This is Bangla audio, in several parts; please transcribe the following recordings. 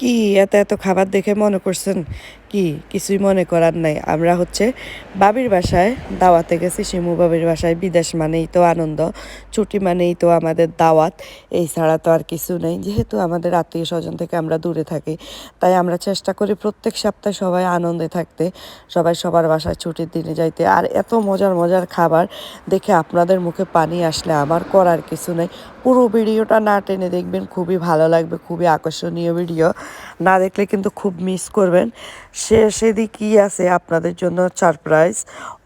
কি এত এত খাবার দেখে মনে করছেন? কি? কিছুই মনে করার নাই। আমরা হচ্ছে বাবির বাসায় দাওয়াতে গেছি, শিমু বাবির বাসায়। বিদেশ মানেই তো আনন্দ, ছুটি মানেই তো আমাদের দাওয়াত। এই ছাড়া তো আর কিছু নেই। যেহেতু আমাদের আত্মীয় স্বজন থেকে আমরা দূরে থাকি, তাই আমরা চেষ্টা করি প্রত্যেক সপ্তাহে সবাই আনন্দে থাকতে, সবাই সবার বাসায় ছুটির দিনে যাইতে। আর এত মজার মজার খাবার দেখে আপনাদের মুখে পানি আসলে আমার করার কিছু নেই। পুরো ভিডিওটা না টেনে দেখবেন, খুবই ভালো লাগবে, খুবই আকর্ষণীয় ভিডিও। না দেখলে কিন্তু খুব মিস করবেন। সে সেদিক কী আছে আপনাদের জন্য সারপ্রাইজ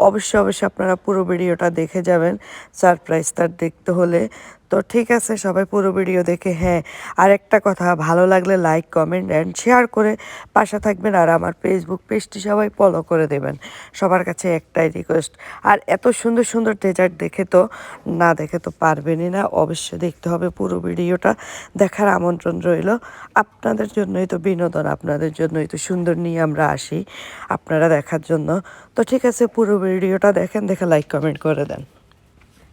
অবশ্যই অবশ্যই আপনারা পুরো ভিডিওটা দেখে যাবেন সারপ্রাইজটা দেখতে হলে। তো ঠিক আছে, সবাই পুরো ভিডিও দেখে হ্যাঁ। আর একটা কথা, ভালো লাগলে লাইক কমেন্ট অ্যান্ড শেয়ার করে পাশে থাকবেন আর আমার ফেসবুক পেজটি সবাই ফলো করে দেবেন। সবার কাছে একটাই রিকোয়েস্ট আর এত সুন্দর সুন্দর ডেজার্ট দেখে তো, না দেখে তো পারবেনই না। অবশ্যই দেখতে হবে পুরো ভিডিওটা। দেখার আমন্ত্রণ রইল। আপনাদের জন্যই তো বিনোদন, আপনাদের জন্যই তো সুন্দর নিয়ে আমরা আসি আপনারা দেখার জন্য। তো ঠিক আছে, পুরো ভিডিওটা দেখেন, দেখে লাইক কমেন্ট করে দেন।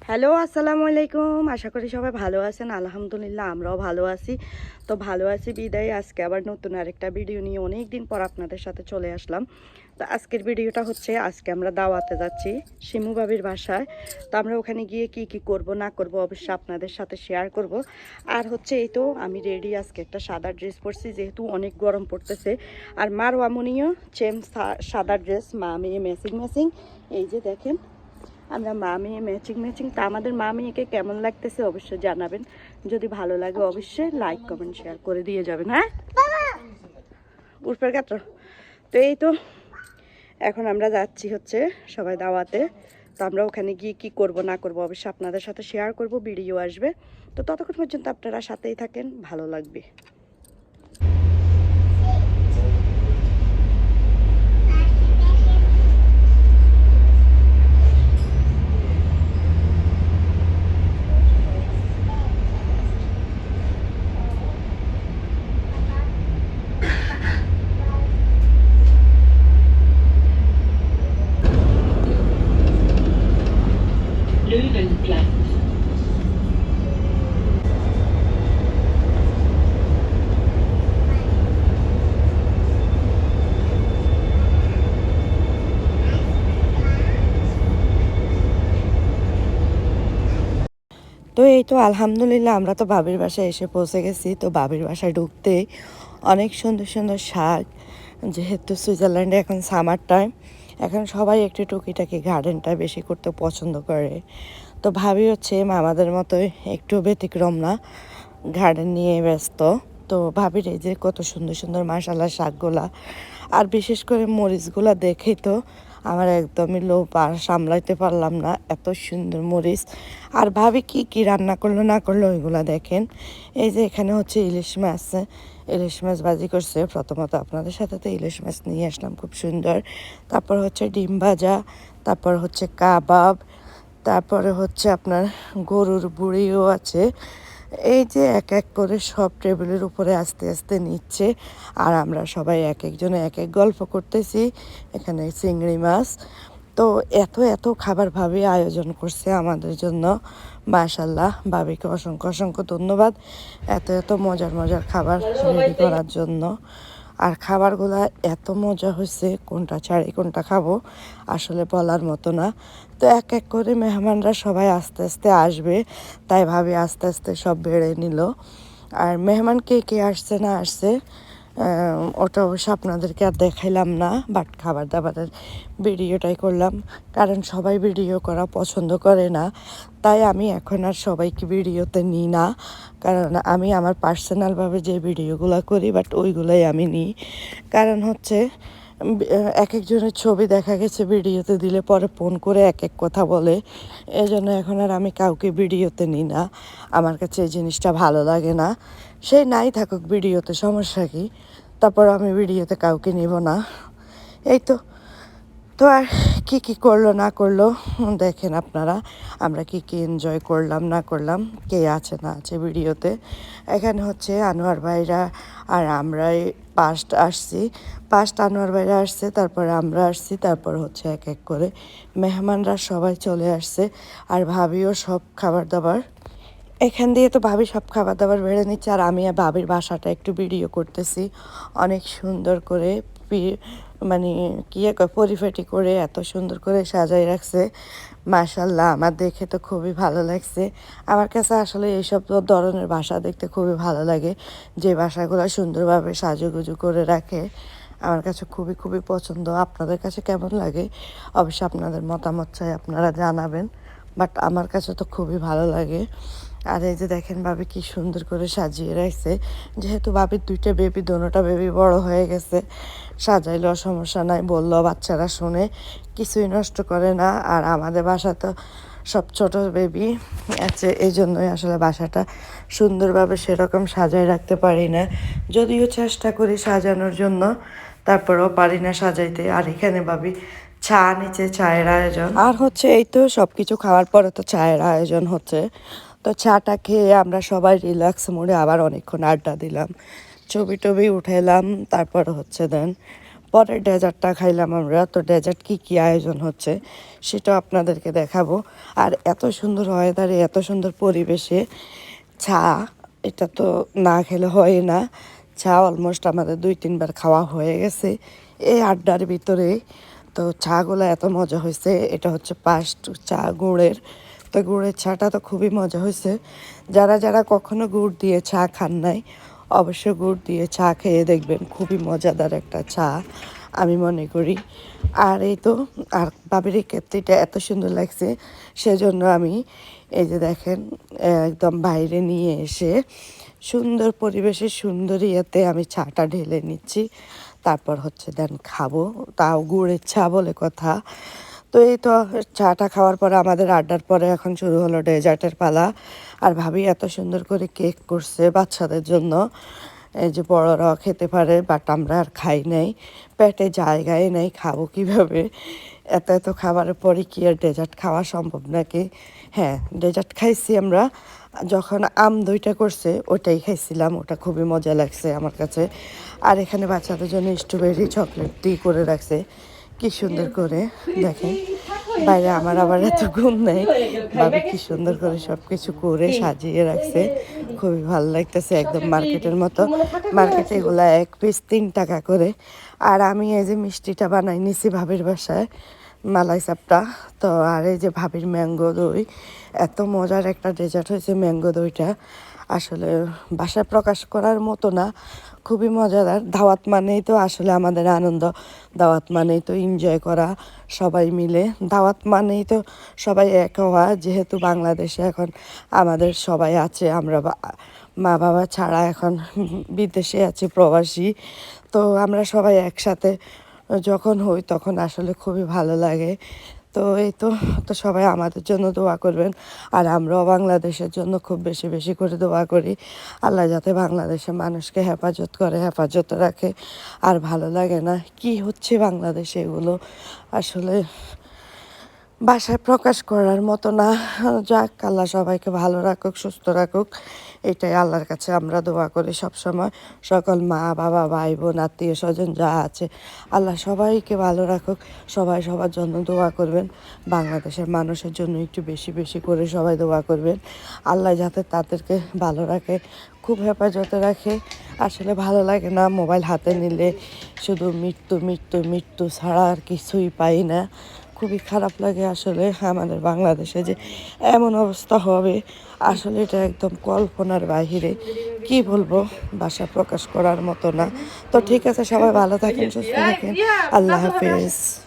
হ্যালো, আসসালামু আলাইকুম। আশা করি সবাই ভালো আছেন। আলহামদুলিল্লাহ, আমরাও ভালো আছি। তো ভালো আছি বিদায়। আজকে আবার নতুন আরেকটা ভিডিও নিয়ে অনেক দিন পর আপনাদের সাথে চলে আসলাম। তো আজকের ভিডিওটা হচ্ছে আজকে আমরা দাওয়াতে যাচ্ছি শিমু বাবির বাসায়। তো আমরা ওখানে গিয়ে কি কি করব না করব অবশ্যই আপনাদের সাথে শেয়ার করব। আর হচ্ছে এই তো আমি রেডি আজকে একটা সাদা ড্রেস পরছি যেহেতু অনেক গরম পড়তেছে। আর মার ওয়ামনিও চেম সাদা ড্রেস মা মেয়ে ম্যাচিং ম্যাচিং এই যে দেখেন আমরা মা মেয়ে ম্যাচিং ম্যাচিং তা আমাদের মা মেয়েকে কেমন লাগতেছে অবশ্যই জানাবেন। যদি ভালো লাগে অবশ্যই লাইক কমেন্ট শেয়ার করে দিয়ে যাবেন হ্যাঁ? উর্ফের কাটর তো এই তো এখন আমরা যাচ্ছি হচ্ছে সবাই দাওয়াতে। তো আমরা ওখানে গিয়ে কি করব, না করব অবশ্যই আপনাদের সাথে শেয়ার করব ভিডিও আসবে। তো ততক্ষণ পর্যন্ত আপনারা সাথেই থাকেন, ভালো লাগবে। এই তো আলহামদুলিল্লাহ, আমরা তো বাবির বাসায় এসে পৌঁছে গেছি। তো বাবির বাসায় ঢুকতে অনেক সুন্দর সুন্দর শাক, যেহেতু সুইজারল্যান্ডে এখন সামার টাইম এখন সবাই একটু টুকিটাকি গার্ডেনটা বেশি করতে পছন্দ করে। তো ভাবি হচ্ছে মামাদের মতোই একটু ব্যতিক্রম না গার্ডেন নিয়ে ব্যস্ত। তো ভাবির এই যে কত সুন্দর সুন্দর মাসালা শাকগুলা, আর বিশেষ করে মরিচগুলা দেখেই তো আমার একদমই লো আর সামলাইতে পারলাম না। এত সুন্দর মরিচ। আর ভাবি কি কি রান্না করল, না করল, ওইগুলো দেখেন। এই যে এখানে হচ্ছে ইলিশ মাছ। ইলিশ মাছ ভাজি করছে। প্রথমত আপনাদের সাথে তো ইলিশ মাছ নিয়ে আসলাম, খুব সুন্দর। তারপর হচ্ছে ডিম ভাজা, তারপর হচ্ছে কাবাব, তারপরে হচ্ছে আপনার গরুর বুড়িও আছে। এই যে এক এক করে সব টেবিলের উপরে আস্তে আস্তে নিচ্ছে আর আমরা সবাই এক একজনে এক এক গল্প করতেছি এখানে চিংড়ি মাছ। তো এত এত খাবার ভাবে আয়োজন করছে আমাদের জন্য। মাশাল্লাহ বাবিকে অসংখ্য অসংখ্য ধন্যবাদ। এত এত মজার মজার খাবার রেডি করার জন্য। আর খাবারগুলো এত মজা হয়েছে, কোনটা ছাড়ি, কোনটা খাব, আসলে বলার মতো না। তো এক এক করে মেহমানরা সবাই আস্তে আস্তে আসবে, তাই ভাবি আস্তে আস্তে সব বেড়ে নিল। আর মেহমান কে কে আসছে না আসছে ওটা অবশ্য আপনাদেরকে আর দেখাইলাম না বাট খাবার দাবারের ভিডিওটাই করলাম। কারণ সবাই ভিডিও করা পছন্দ করে না, তাই আমি এখন আর সবাইকে ভিডিওতে নিই না। কারণ আমি আমার পার্সোনালভাবে যে ভিডিওগুলো করি বাট ওইগুলোই আমি নিই। কারণ হচ্ছে এক একজনের ছবি দেখা গেছে ভিডিওতে দিলে পরে ফোন করে এক এক কথা বলে। এই জন্য এখন আর আমি কাউকে ভিডিওতে নিই না। আমার কাছে এই জিনিসটা ভালো লাগে না। সেই নাই থাকুক ভিডিওতে, সমস্যা কি? তারপর আমি ভিডিওতে কাউকে নিব না। এই তো তো আর কি কি করল, না করল, দেখেন আপনারা, আমরা কি কি এনজয় করলাম, না করলাম, কে আছে, না আছে ভিডিওতে। এখানে হচ্ছে আনোয়ার ভাইরা আর আমরাই পাস্ট আসছি। পাস্ট আনোয়ার ভাইরা আসছে, তারপরে আমরা আসছি, তারপর হচ্ছে এক এক করে মেহমানরা সবাই চলে আসছে। আর ভাবিও সব খাবার দাবার এখান দিয়ে তো ভাবি সব খাবার দাবার বেড়ে নিচ্ছে, আর আমি আর ভাবির বাসাটা একটু ভিডিও করতেছি। অনেক সুন্দর করে মানে কি পরিপাটি করে এত সুন্দর করে সাজাই রাখছে। মাশাল্লাহ আমার দেখে তো খুবই ভালো লাগছে। আমার কাছে আসলে এইসব ধরনের বাসা দেখতে খুবই ভালো লাগে। যে বাসাগুলো সুন্দরভাবে সাজুগুজু করে রাখে, আমার কাছে খুবই খুবই পছন্দ। আপনাদের কাছে কেমন লাগে? অবশ্যই আপনাদের মতামত চাই, আপনারা জানাবেন। বাট আমার কাছে তো খুবই ভালো লাগে। আর এই যে দেখেন ভাবি কি সুন্দর করে সাজিয়ে রাখছে। যেহেতু ভাবির দুইটা বেবি দোনোটা বেবি বড় হয়ে গেছে, সাজাইলেও সমস্যা নাই বলল বাচ্চারা শুনে, কিছুই নষ্ট করে না। আর আমাদের বাসা তো সব ছোট বেবি আছে এই জন্যই আসলে বাসাটা সুন্দরভাবে সেরকম সাজায় রাখতে পারি না। যদিও চেষ্টা করি সাজানোর জন্য, তারপরেও পারি না সাজাইতে। আর এখানে ভাবি চা, নিচে চায়ের আয়োজন। আর হচ্ছে এই তো সব কিছু খাওয়ার পরে তো চায়ের আয়োজন হচ্ছে। তো চাটা খেয়ে আমরা সবাই রিল্যাক্স মোডে আবার অনেকক্ষণ আড্ডা দিলাম। ছবি টবি উঠাইলাম, তারপর হচ্ছে দেন পরে ডেজার্টটা খাইলাম আমরা। তো ডেজার্ট কি কি আয়োজন হচ্ছে সেটা আপনাদেরকে দেখাবো। আর এত সুন্দর ওয়েদারে এত সুন্দর পরিবেশে চা, এটা তো না খেলে হয় না। চা অলমোস্ট আমাদের দুই তিনবার খাওয়া হয়ে গেছে। এই আড্ডার ভিতরে তো চাগুলো এত মজা হয়েছে, এটা হচ্ছে পাস্ট চা গুড়ের। তো গুড়ের চাটা তো খুবই মজা হয়েছে। যারা যারা কখনো গুড় দিয়ে চা খান নাই, অবশ্যই গুড় দিয়ে চা খেয়ে দেখবেন, খুবই মজাদার একটা চা, আমি মনে করি। আর এই তো, আর বাবির কেতলিটা এত সুন্দর লাগছে, সেজন্য আমি এই যে দেখেন, একদম বাইরে নিয়ে এসে সুন্দর পরিবেশে সুন্দর ইয়েতে আমি চাটা ঢেলে নিচ্ছি। তারপর হচ্ছে দেন খাব। তাও গুড়ের চা বলে কথা। তো এই তো চাটা খাওয়ার পরে আমাদের আড্ডার পরে এখন শুরু হলো ডেজার্টের পালা। আর ভাবি এত সুন্দর করে কেক করছে বাচ্চাদের জন্য। এই যে বড়রাও খেতে পারে, বাট আমরা আর খাই নাই। পেটে জায়গায় নেই, খাব কীভাবে? এত এত খাবারের পরে কি আর ডেজার্ট খাওয়া সম্ভব নাকি? হ্যাঁ ডেজার্ট খাইছি আমরা। যখন আম দইটা করছে, ওটাই খাইছিলাম। ওটা খুবই মজা লাগছে আমার কাছে। আর এখানে বাচ্চাদের জন্য স্ট্রবেরি চকলেট দিয়ে করে রাখছে। কি সুন্দর করে, দেখেন। বাইরে আমার আবার এত ঘুম নেই। ভাবি কি? সুন্দর করে সব কিছু করে সাজিয়ে রাখছে। খুবই ভালো লাগতেছে একদম মার্কেটের মতো। মার্কেটে এগুলা এক পিস তিন টাকা করে। আর আমি এই যে মিষ্টিটা বানাই নিছি ভাবির বাসায় মালাই চাপটা। তো আর এই যে ভাবির ম্যাঙ্গো দই এত মজার একটা ডেজার্ট হয়েছে ম্যাঙ্গো দইটা। আসলে বাসায় প্রকাশ করার মতো না, খুবই মজাদার। দাওয়াত মানেই তো আসলে আমাদের আনন্দ, দাওয়াত মানেই তো এনজয় করা সবাই মিলে। দাওয়াত মানেই তো সবাই এক হওয়া, যেহেতু বাংলাদেশে এখন আমাদের সবাই আছে, আমরা মা বাবা ছাড়া এখন বিদেশে আছে, প্রবাসী। তো আমরা সবাই একসাথে যখন হই তখন আসলে খুবই ভালো লাগে। তো এই তো তো সবাই আমাদের জন্য দোয়া করবেন। আর আমরাও বাংলাদেশের জন্য খুব বেশি বেশি করে দোয়া করি। আল্লাহ যাতে বাংলাদেশের মানুষকে হেফাজত করে, হেফাজত রাখে। আর ভালো লাগে না কি হচ্ছে বাংলাদেশে এগুলো? আসলে বাসায় প্রকাশ করার মতো না। যাক, আল্লাহ সবাইকে ভালো রাখুক, সুস্থ রাখুক। এটাই আল্লাহর কাছে আমরা দোয়া করি সবসময়। সকল মা, বাবা, ভাই বোন, আত্মীয় স্বজন যা আছে, আল্লাহ সবাইকে ভালো রাখুক। সবাই সবার জন্য দোয়া করবেন। বাংলাদেশের মানুষের জন্য একটু বেশি বেশি করে সবাই দোয়া করবেন। আল্লাহ যাতে তাদেরকে ভালো রাখে, খুব হেফাজতে রাখে। আসলে ভালো লাগে না মোবাইল হাতে নিলে শুধু মৃত্যু মৃত্যু মৃত্যু ছাড়া আর কিছুই পাই না। খুবই খারাপ লাগে আসলে আমাদের বাংলাদেশে যে এমন অবস্থা হবে। আসলে এটা একদম কল্পনার বাহিরে। কি বলব? বাসা প্রকাশ করার মতো না। তো ঠিক আছে, সবাই ভালো থাকেন, সুস্থ থাকেন। আল্লাহ হাফেজ।